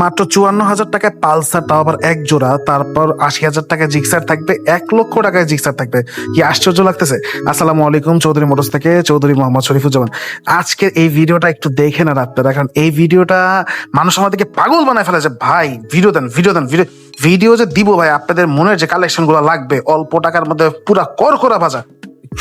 মাত্র চুয়ান্ন হাজার টাকায় পালসার, তাও আবার এক জোড়া, তারপর আশি হাজার টাকায় জিক্সার থাকবে, এক লক্ষ টাকায় জিক্সার থাকবে। কি আশ্চর্য লাগতেছে। আসসালামু আলাইকুম, চৌধুরী মোটরস থেকে চৌধুরী মোহাম্মদ শরীফুজ্জামান। আজকের এই ভিডিওটা একটু দেখে না আপনারা, কারণ এই ভিডিওটা মানুষ আমাদেরকে পাগল বানায় ফেলে যে, ভাই ভিডিও দেন ভিডিও দেন ভিডিও ভিডিও যে দিব ভাই, আপনাদের মনের যে কালেকশনগুলো লাগবে, অল্প টাকার মধ্যে পুরা কর করা ভাজা।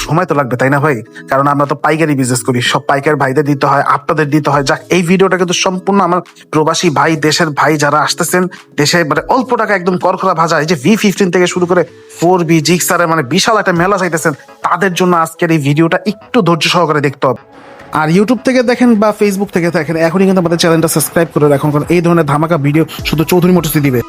সময় তো লাগবে, তাই না ভাই? কারণ আমরা তো পাইকারি বিজনেস করি, সব পাইকার ভাইদের দিতে হয়, আপনাদের দিতে হয়। যাক, এই ভিডিওটা কিন্তু সম্পূর্ণ আমার প্রবাসী ভাই, দেশের ভাই যারা আসতেছেন, দেশে মানে অল্প টাকা একদম করকরা ভাজা এই যে ভি ফিফটিন থেকে শুরু করে ফোর বি জিক্সারে মানে বিশাল একটা মেলা চাইতেছেন, তাদের জন্য আজকের এই ভিডিওটা একটু ধৈর্য সহকারে দেখতে হবে। আর ইউটিউব থেকে দেখেন বা ফেসবুক থেকে দেখেন, এখনই কিন্তু আমাদের চ্যানেলটা সাবস্ক্রাইব করে রাখুন, কারণ এই ধরনের ধামাকা ভিডিও শুধু চৌধুরী মোটরসি দিবে।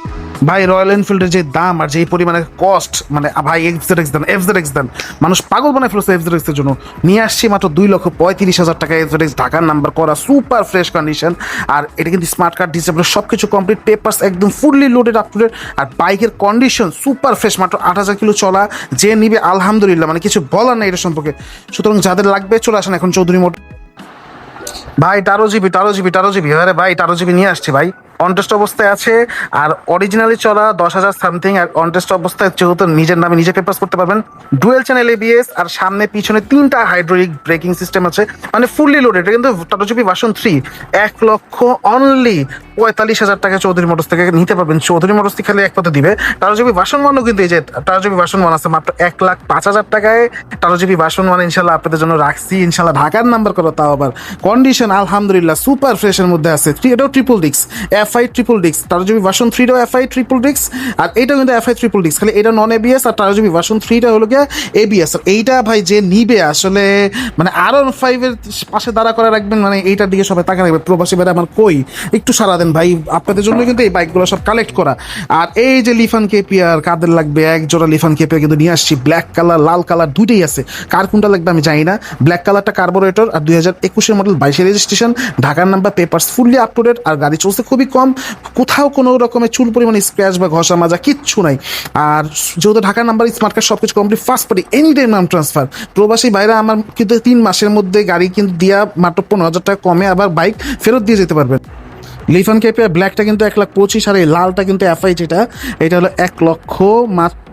ভাই রয়্যাল এনফিল্ডের যে দাম আর যে পরিমাণে কস্ট মানে ভাই এক্স জেড এক্স দেন এফ জেড এক্স দেন, মানুষ পাগল বানায় ফেলছে এফ জেড এক্সের জন্য। নিয়ে আসছি মাত্র দুই লক্ষ পঁয়ত্রিশ হাজার টাকা এফ জেড এক্স ঢাকার নাম্বার করা সুপার ফ্রেশ কন্ডিশন আর এটা কিন্তু স্মার্ট কার্ড ডিসেবল সব কিছু কমপ্লিট পেপার্স একদম fully loaded up to date আর বাইকের কন্ডিশন সুপার ফ্রেশ মাত্র আট হাজার কিলো চলা, যে নিবে, আলহামদুলিল্লাহ মানে কিছু বলার নেই এটা সম্পর্কে। সুতরাং যাদের লাগবে, চলে আসেন এখন চৌধুরী মোটর ভাই Taro GB Taro GB Taro GB আরে ভাই টারো জিবি নিয়ে আসছি ভাই। অনটেস্ট অবস্থায় আছে, আর অরিজিনালি চলা দশ হাজার সামথিং আর অনটেস্ট অবস্থায় যেহেতু নিজের নামে নিজে পেপার্স করতে পারবেন ডুয়েল চ্যানেল এবিএস আর সামনে পিছনে তিনটা হাইড্রোলিক ব্রেকিং সিস্টেম আছে মানে ফুললি লোডেড কিন্তু টাটা জিবি ভার্সন থ্রি এক লক্ষ অনলি পঁয়তাল্লিশ হাজার টাকা চৌধুরী মোটরস থেকে নিতে পারবেন, চৌধুরী মোটরস খালি এক পথে দিবে। টাটা জিবি ভার্সন ওয়ানও কিন্তু এই যে টাটা জিবি ভার্সন ওয়ান আছে, মাত্র এক লাখ পাঁচ হাজার টাকায় টাটা জিবি ভার্সন ওয়ান ইনশাল্লাহ আপনাদের জন্য রাখছি, ইনশাল্লাহ ঢাকার নাম্বার করো তাও আবার। কন্ডিশন আলহামদুলিল্লাহ সুপার ফ্রেশের মধ্যে আছে এটাও ট্রিপল ডিক্স এফ আই ট্রিপল ডিক্স টাটা জিবি ভার্সন থ্রিটাও এফ আই ট্রিপল ডিক্স আর এটাও কিন্তু এফ আই ট্রিপল ডিক্স খালি এটা নন এবিএস আর টাটা জিবি ভার্সন থ্রিটা হলো গিয়ে এবিএস আর এইটা ভাই যে নিবে আসলে মানে আর ফাইভের পাশে দাঁড়া করে রাখবেন মানে এইটার দিকে সবাই তাকা রাখবে। প্রবাসী ভাইরা আমার কই? একটু সারা দেন ভাই, আপনাদের জন্য কিন্তু এই বাইকগুলো সব কালেক্ট করা। আর এই যে লিফান কেপিয়ার কাদের লাগবে? এক জোড়া লিফান কেপিয়ার কিন্তু নিয়ে আসছি। ব্ল্যাক কালার লাল কালার দুইটাই আছে। কার কোনটা লাগবে আমি জানি না। ব্ল্যাক কালারটা কার্বোরেটর আর দুই হাজার একুশের মডেল বাইশের রেজিস্ট্রেশন ঢাকার number papers fully up to date আর গাড়ি চলছে খুবই কম, কোথাও কোনো রকমের চুল পরিমাণে স্ক্র্যাচ বা ঘষা মাজা কিচ্ছু নাই। আর যেহেতু ঢাকার নাম্বার স্মার্ট কার্ড সব কিছু complete first party any time নাম ট্রান্সফার প্রবাসী বাইরে আমার কিন্তু তিন মাসের মধ্যে গাড়ি কিন্তু দিয়া মাত্র পনেরো হাজার টাকা কমে আবার বাইক ফেরত দিয়ে যেতে পারবেন। লিফান ক্যাপে ব্ল্যাকটা কিন্তু এক লাখ পঁচিশ আর এই লালটা কিন্তু এফআই যেটা এটা হলো এক লক্ষ মাত্র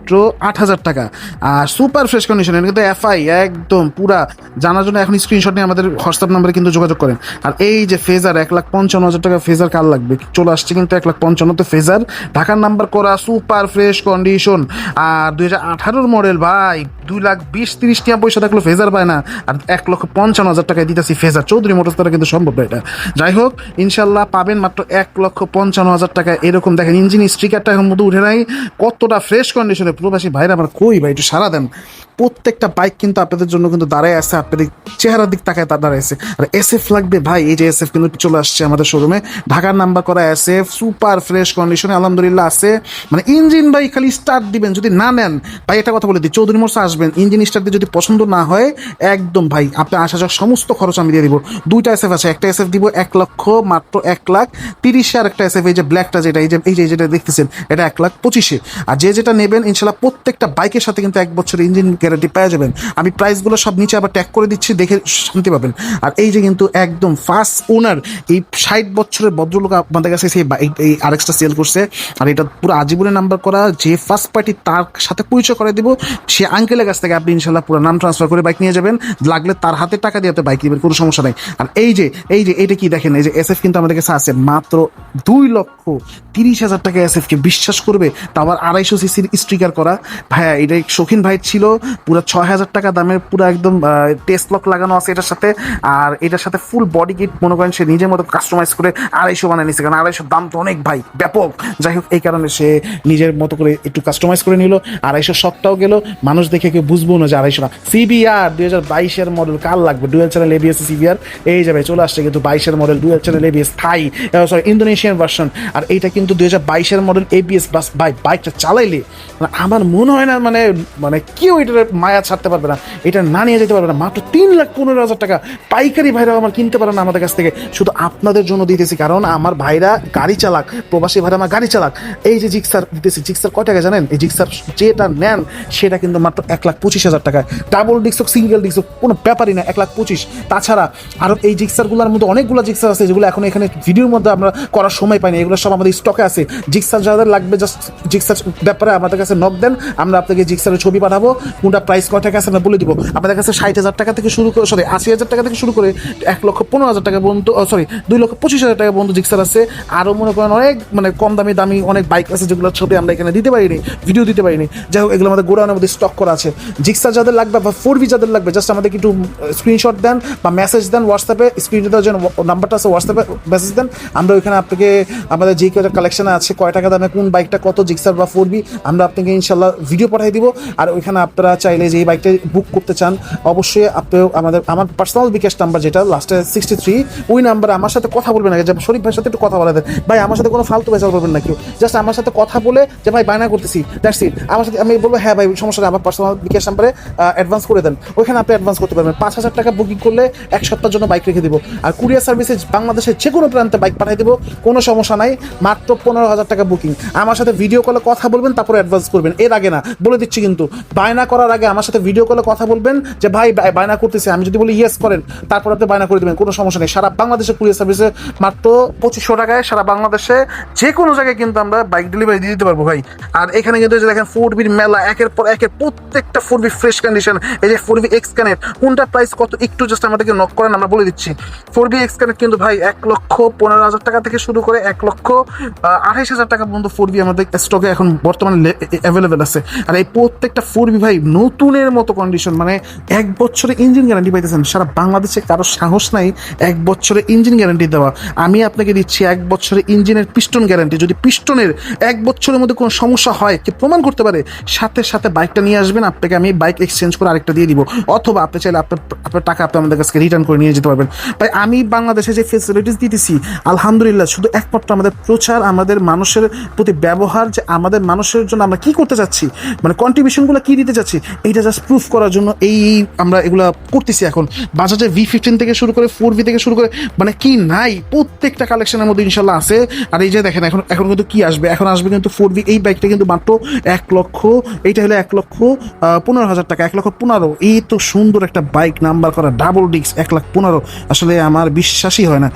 আট হাজার টাকা। আর সুপার ফ্রেশ কন্ডিশন এটা কিন্তু এফআই একদম পুরা। জানার জন্য এখন স্ক্রিনশট নিয়ে আমাদের হোয়াটসঅ্যাপ নাম্বারে কিন্তু যোগাযোগ করেন। আর এই যে ফেজার এক লাখ পঞ্চান্ন হাজার টাকা ফেজার কার লাগবে? চলে আসছে কিন্তু এক লাখ পঞ্চান্ন তো ফেজার ঢাকার নাম্বার করা সুপার ফ্রেশ কন্ডিশন আর দুই হাজার আঠারোর মডেল ভাই দুই লাখ বিশ তিরিশ টাকা পয়সা থাকল ফেজার পায় না। আর এক লক্ষ পঞ্চান্ন হাজার টাকায় দিতেছি ফেজার। চৌধুরী মোটরস দ্বারা কিন্তু সম্ভব এটা। যাই হোক ইনশাল্লাহ পাবেন মাত্র এক লক্ষ পঞ্চান্ন হাজার টাকা। এরকম দেখেন, ইঞ্জিন স্টিকারটা এখন মধ্যে উঠে নাই। কতটা ফ্রেশ কন্ডিশনে প্রবাসী ভাইরা, আমার কই ভাই, একটু সারা দেন। প্রত্যেকটা বাইক কিন্তু আপনাদের জন্য কিন্তু দাঁড়ায় আছে, আপনাদের চেহারার দিক তাকায় তার দাঁড়ায় আছে। আর এস এফ লাগবে ভাই, এই যে এস এফ কিন্তু চলে আসছে আমাদের শোরুমে ঢাকার নাম্বার করা এস এফ সুপার ফ্রেশ কন্ডিশনে আলহামদুলিল্লাহ আছে। মানে ইঞ্জিন ভাই, খালি স্টার্ট দিবেন, যদি না নেন, ভাই একটা কথা বলে দিই, চৌধুরী মোর্সা আসবেন ইঞ্জিন স্টার্ট দিয়ে যদি পছন্দ না হয়, একদম ভাই আপনি আসা যাওয়ার সমস্ত খরচ আমি দিয়ে দিব। দুইটা এস এফ আছে, একটা এস এফ দিব এক লক্ষ, মাত্র এক লাখ, তিরিশে আর একটা এস এফ এই যে ব্ল্যাকটা যেটা, এই যে এই যে যেটা দেখতেছেন, এটা এক লাখ পঁচিশে। আর যে যেটা নেবেন, ইনশাল্লাহ প্রত্যেকটা বাইকের সাথে কিন্তু এক বছর ইঞ্জিন গ্যারান্টি পেয়ে যাবেন। আমি প্রাইসগুলো সব নিচে আবার ট্যাগ করে দিচ্ছি, দেখে শান্তি পাবেন। আর এই যে কিন্তু একদম ফার্স্ট ওনার এই ষাট বছরের ভদ্রলোক আমাদের কাছে সেই এই আরেকটা সেল করছে। আর এটা পুরো আজীবনের নাম্বার করা, যে ফার্স্ট পার্টি তার সাথে পরিচয় করে দিব। সে আঙ্কেলের কাছ থেকে আপনি ইনশাল্লাহ পুরো নাম ট্রান্সফার করে বাইক নিয়ে যাবেন। লাগলে তার হাতে টাকা দিয়ে বাইক নেবেন, কোনো সমস্যা নাই। আর এই যে এই যে এইটা কি দেখেন, এই যে এস এফ কিন্তু আমাদের কাছে আছে মাত্র দুই লক্ষ তিরিশ হাজার টাকা এস এফকে বিশ্বাস করবে। তা আবার আড়াইশো সিসির স্টিকার করা। ভাইয়া, এটা শৌখিন ভাই ছিল পুরো ছয় হাজার টাকা দামের পুরো একদম টেস্ট লক লাগানো আছে এটার সাথে। আর এটার সাথে ফুল বডি কিট মনে করেন সে নিজের মতো কাস্টমাইজ করে আড়াইশো বানিয়ে নিচ্ছে কারণ আড়াইশোর দাম তো অনেক ভাই, ব্যাপক। যাই হোক, এই কারণে সে নিজের মতো করে একটু কাস্টমাইজ করে নিল। আড়াইশো শখটাও গেল। মানুষ দেখে কেউ বুঝব না যে আড়াইশো না। সিবিআর দুই হাজার বাইশের মডেল কার লাগবে? ডুয়েল চ্যানেল এবিএস সিবিআর এই যাবে চলে আসছে কিন্তু বাইশের model dual channel ABS Thai sorry Indonesian version আর এইটা কিন্তু দুই হাজার বাইশের মডেল এবিএস বাস বাই বাইকটা চালাইলে মানে আমার মনে হয় না মানে মানে কেউ এটা মায়া ছাড়তে পারবে না। এটা না নিয়ে যেতে পারবে না। মাত্র তিন লাখ পনেরো হাজার টাকা পাইকারি ভাইরা আমার কিনতে পারে না আমাদের কাছ থেকে। শুধু আপনাদের জন্য দিতেছি, কারণ আমার ভাইরা গাড়ি চালাক, প্রবাসী ভাইরা আমার গাড়ি চালাক। এই যে জিক্সার দিতেছি, জিক্সার কয় টাকা জানেন? এই জিক্সার যেটা নেন, সেটা কিন্তু মাত্র এক লাখ পঁচিশ হাজার টাকায়। ডাবল ডিস্ক হোক, সিঙ্গেল ডিস্ক হোক, কোনো ব্যাপারই না, এক লাখ পঁচিশ। তাছাড়া আরও এই জিক্সারগুলোর মধ্যে অনেকগুলো জিক্সার আছে, যেগুলো এখন এখানে ভিডিওর মধ্যে আমরা করার সময় পাইনি। এগুলো সব আমাদের স্টকে আছে। জিক্সার যাদের লাগবে জাস্ট জিক্সার ব্যাপারে আমাদের কাছে নক দেন। আমরা আপনাকে জিক্সারের ছবি পাঠাবো। কোনটা প্রাইস কয় টাকা আছে আমরা বলে দিব। আমাদের কাছে ষাট হাজার টাকা থেকে শুরু করে সরি আশি হাজার টাকা থেকে শুরু করে এক লক্ষ পনেরো হাজার টাকা পর্যন্ত সরি দুই লক্ষ পঁচিশ হাজার টাকা পর্যন্ত জিক্সার আছে। আরও মনে করেন অনেক মানে কম দামি দামি অনেক বাইক আছে যেগুলোর ছবি আমরা এখানে দিতে পারিনি ভিডিও দিতে পারিনি। যাই হোক, এগুলো আমাদের গোডাউনের মধ্যে স্টক করা আছে। জিক্সার যাদের লাগবে বা ফোর বি যাদের লাগবে জাস্ট আমাদেরকে একটু স্ক্রিনশট দেন বা মেসেজ দেন হোয়াটসঅ্যাপে স্ক্রিনে দেওয়ার জন্য নাম্বারটা আছে হোয়াটসঅ্যাপে মেসেজ দেন। আমরা ওইখানে আপনাকে, আমাদের যে কয়টা কালেকশন আছে, কয় টাকা দামে কোন বাইকটা কত জিক্সার বা ফোর বি আমরা আপনাকে ইনশাল্লাহ ভিডিও পাঠিয়ে দিব। আর ওইখানে আপনারা চাইলে যে এই বাইকটা বুক করতে চান, অবশ্যই আপনি আমাদের, আমার পার্সোনাল বিকাশ নাম্বার যেটা লাস্টে সিক্সটি থ্রি ওই নাম্বারে আমার সাথে কথা বলবেন আগে, যে শরীফ ভাইয়ের সাথে একটু কথা বলে দেন ভাই, আমার সাথে কোনো ফালতু বেচাল করবেন না কেউ। জাস্ট আমার সাথে কথা বলে, যে ভাই, বায়না করতেছি দ্যাটস ইট আমার সাথে, আমি বলব হ্যাঁ ভাই, সমস্যা নেই, আমার পার্সোনাল বিকাশ নাম্বারে অ্যাডভান্স করে দেন। ওইখানে আপনি অ্যাডভান্স করতে পারবেন। পাঁচ হাজার টাকা বুকিং করলে এক সপ্তাহের জন্য বাইক রেখে দিব। আর কুরিয়ার সার্ভিসে বাংলাদেশের যে কোনো প্রান্তে বাইক পাঠিয়ে দেবো, কোনো সমস্যা নাই, মাত্র পনেরো হাজার টাকা বুকিং আমার সাথে ভিডিও কলে কথা বলবেন, তারপরে অ্যাডভান্স করবেন। এর আগে না, বলে দিচ্ছি কিন্তু, বায়না করার আগে আমার সাথে ভিডিও কলে কথা বলবেন যে, ভাই বায়না করতেছে। আমি যদি বলি ইয়েস করেন, তারপর আপনি বায়না করে দেবেন, কোনো সমস্যা নেই। সারা বাংলাদেশে কুরিয়ার সার্ভিসে মাত্র পঁচিশশো টাকায় সারা বাংলাদেশে যে কোনো জায়গায় কিন্তু আমরা বাইক ডেলিভারি দিয়ে দিতে পারব, ভাই। আর এখানে কিন্তু দেখেন ফোর বির মেলা, একের পর একের প্রত্যেকটা ফোর বি ফ্রেশ কন্ডিশন এই যে ফোর বি এক্স কানেক্ট কোনটা প্রাইস কত, একটু জাস্ট আমাদেরকে নক করেন, আমরা বলে দিচ্ছি। ফোর বি এক্স কানেক্ট কিন্তু, ভাই, এক লক্ষ পনেরো হাজার টাকা থেকে শুরু করে এক লক্ষ আঠাইশ হাজার টাকা পর্যন্ত ফোর বি আমাদের স্টকে এখন বর্তমানে অ্যাভেলেবেল আছে। আর এই প্রত্যেকটা ফোর বি ভাই নতুনের মতো কন্ডিশন মানে এক বছরে ইঞ্জিন গ্যারান্টি পাইতেছেন, সারা বাংলাদেশে কারও সাহস নাই এক বছরে ইঞ্জিন গ্যারান্টি দেওয়া। আমি আপনাকে দিচ্ছি এক বছরে ইঞ্জিনের পিস্টন গ্যারান্টি যদি পিস্টনের এক বছরের মধ্যে কোনো সমস্যা হয়, কি প্রমাণ করতে পারে, সাথে সাথে বাইকটা নিয়ে আসবেন, আপনাকে আমি বাইক এক্সচেঞ্জ করে আরেকটা দিয়ে দিব। অথবা আপনি চাইলে আপনার আপনার টাকা আপনি আমাদের কাছে রিটার্ন করে নিয়ে যেতে পারবেন। তাই আমি বাংলাদেশে যে ফেসিলিটিস দিতেছি, আলহামদুলিল্লাহ, শুধু একমাত্র আমাদের প্রচার, আমাদের মানুষের প্রতি ব্যবহার, যে আমাদের মানুষের জন্য আমরা কি করতে চাচ্ছি মানে কন্ট্রিবিউশনগুলো কি দিতে চাচ্ছি এইটা জাস্ট প্রুফ করার জন্য এই আমরা এগুলা করতেছি এখন। বাজাজের ভি ফিফটিন থেকে শুরু করে ফোর ভি থেকে শুরু করে মানে কি নাই, প্রত্যেকটা কালেকশনের মধ্যে ইনশাল্লাহ আছে। আর এই যে দেখেন, এখন এখন কিন্তু কি আসবে? এখন আসবে কিন্তু ফোর ভি এই বাইকটা কিন্তু মাত্র এক লক্ষ, এইটা হলো এক লক্ষ পনেরো হাজার টাকা, এক লক্ষ পনেরো। এই তো সুন্দর একটা বাইক নাম্বার করা ডাবল ডিস্ক এক লাখ পনেরো। আসলে আমার বিশ্বাসই হয় না।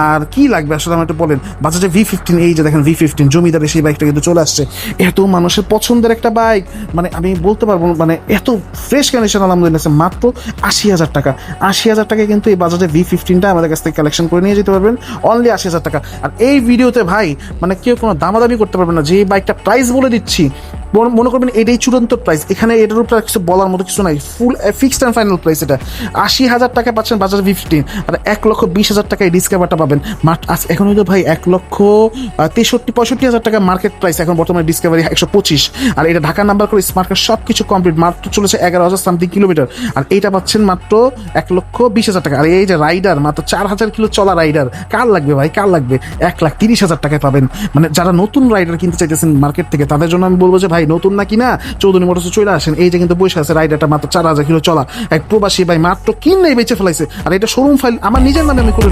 আর কি লাগবে? আসলে আমার একটু বলেন। বাজাজে ভি ফিফটিন এই যে দেখেন ভি ফিফটিন জমিদারে সেই বাইকটা কিন্তু চলে আসছে। এত মানুষের পছন্দের একটা বাইক মানে আমি বলতে পারব মানে এত ফ্রেশ কন্ডিশন আলহামদুলিল্লাহ আছে, মাত্র আশি হাজার টাকা। আশি হাজার টাকায় কিন্তু এই বাজারে ভি ফিফটিনটা আমাদের কাছ থেকে কালেকশন করে নিয়ে যেতে পারবেন। অনলি আশি হাজার টাকা। আর এই ভিডিওতে ভাই মানে কেউ কোনো দামাদামি করতে পারবে না। যে বাইকটা প্রাইস বলে দিচ্ছি মনে- করবেন এটাই চূড়ান্ত প্রাইস এখানে এটার উপরে কিছু বলার মতো কিছু নাই। Full fixed and final price এটা। আশি হাজার টাকা পাচ্ছেন বাজার ফিফটিন আর এক লক্ষ বিশ হাজার টাকায় ডিসকাভারটা পাবেন। এখন হয়তো ভাই এক লক্ষ তেষট্টি, পঁয়ষট্টি হাজার টাকা মার্কেট প্রাইস এখন বর্তমানে ডিসকাভারি একশো পঁচিশ। আর এটা ঢাকা নাম্বার করে স্মার্ট কার্ড সব কিছু কমপ্লিট মাত্র চলেছে এগারো হাজার সামথিং কিলোমিটার আর এইটা পাচ্ছেন মাত্র এক লক্ষ বিশ হাজার টাকা। আর এই যে রাইডার মাত্র চার হাজার কিলো চলা রাইডার কার লাগবে ভাই? কার লাগবে? এক লাখ তিরিশ হাজার টাকায় পাবেন। মানে যারা নতুন রাইডার কিনতে চাইতেছেন মার্কেট থেকে, তাদের জন্য আমি বলব যে ভাই, নতুন না? কিনা চৌধুরী মোটরসে চলে আসেন। এই যে কিন্তু বসে আছে রাইডারটা মাত্র চার হাজার কিলো চলা এক প্রবাসী ভাই মাত্র কিনলেই বেঁচে ফেলাইছে। আর এটা শোরুম ফাইল আমার নিজের নামে আমি করে